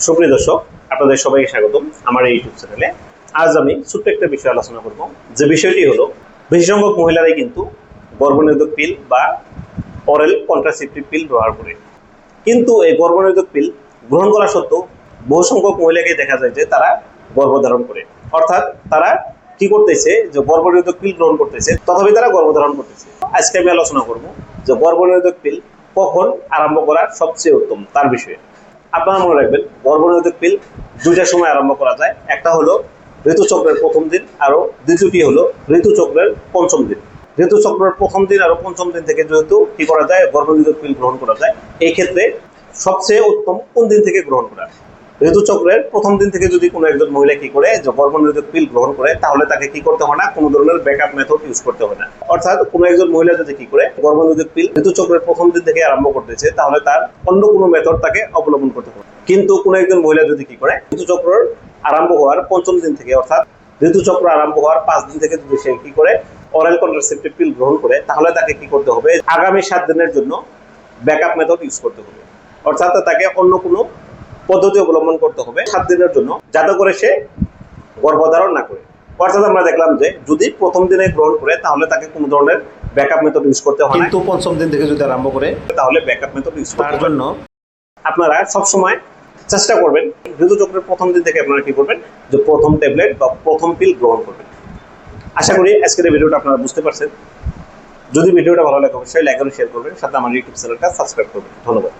সুপ্রিয় দর্শক, আপনাদের সবাইকে স্বাগতম আমার এই ইউটিউব চ্যানেলে আজ আমি ছোট্ট একটা বিষয় আলোচনা করব, যে বিষয়টি হলো, বেশি সংখ্যক মহিলারাই কিন্তু গর্ভনিরোধক পিল বা অরেল কন্ট্রাসেপটিভ পিল ব্যবহার করে। কিন্তু এই গর্ভনিরোধক পিল গ্রহণ করা সত্ত্বেও বহু সংখ্যক মহিলাকে দেখা যায় যে তারা গর্ভধারণ করে। অর্থাৎ তারা কি করতেছে, যে গর্ভনিরোধক পিল গ্রহণ করতেছে, তথাপি তারা গর্ভধারণ করতেছে। আজকে আমি আলোচনা করব যে গর্ভনিরোধক পিল কখন আরম্ভ করা সবচেয়ে উত্তম, তার বিষয়ে। আপনারা মনে রাখবেন। গর্ভনিরোধক পিল দুইটা সময় আরম্ভ করা যায়। একটা হলো ঋতুচক্রের প্রথম দিন আরও দ্বিতীয়টি হলো ঋতুচক্রের পঞ্চম দিন। ঋতুচক্রের প্রথম দিন আরও পঞ্চম দিন থেকে যেহেতু কী করা যায়? গর্ভনিরোধক পিল গ্রহণ করা যায়। এই ক্ষেত্রে সবচেয়ে উত্তম কোন দিন থেকে গ্রহণ করা? ঋতুচক্রের প্রথম দিন থেকে যদি কোনো একজন মহিলা কি করে গর্ভনিরোধক পিল গ্রহণ করে, তাহলে তাকে কি করতে হয় না? কোনো ধরনের ব্যাকআপ মেথড ইউজ করতে হয় না। অর্থাৎ কোনো একজন মহিলা যদি কি করে গর্ভনিরোধক পিল ঋতুচক্রের প্রথম দিন থেকে আরম্ভ করতেছে তাহলে তার অন্য কোনো মেথড তাকে অবলম্বন করতে হবে। কিন্তু কোনো একজন মহিলা যদি কি করে ঋতুচক্রের আরম্ভ হওয়ার পঞ্চম দিন থেকে, অর্থাৎ ঋতুচক্র আরম্ভ হওয়ার পাঁচ দিন থেকে যদি সে কি করে অরাল কন্ট্রাসেপটিভ পিল গ্রহণ করে, তাহলে তাকে কি করতে হবে? আগামী সাত দিনের জন্য ব্যাকআপ মেথড ইউজ করতে হবে। অর্থাৎ তাকে অন্য কোনো পদ্ধতি অবলম্বন করতে হবে সাত দিনের জন্য যাতে করে সে গর্ভধারণ না করে। অর্থাৎ আমরা দেখলাম যে যদি প্রথম দিনে গ্রহণ করে তাহলে তাকে কোনো ধরনের ব্যাকআপ মেথড ইউজ করতে হয় কিন্তু পঞ্চম দিন থেকে যদি আরম্ভ করে তাহলে ব্যাকআপ মেথড ইউজ করার জন্য জন্য আপনারা সবসময় চেষ্টা করবেন ঋতুচক্রের প্রথম দিন থেকে আপনারা কি করবেন যে প্রথম ট্যাবলেট বা প্রথম পিল গ্রহণ করবেন। আশা করি আজকের এই ভিডিওটা আপনারা বুঝতে পারছেন। যদি ভিডিওটা ভালো লাগে অবশ্যই লাইক এবং শেয়ার করবেন। সাথে আমার ইউটিউব চ্যানেলটা সাবস্ক্রাইব করবেন। ধন্যবাদ।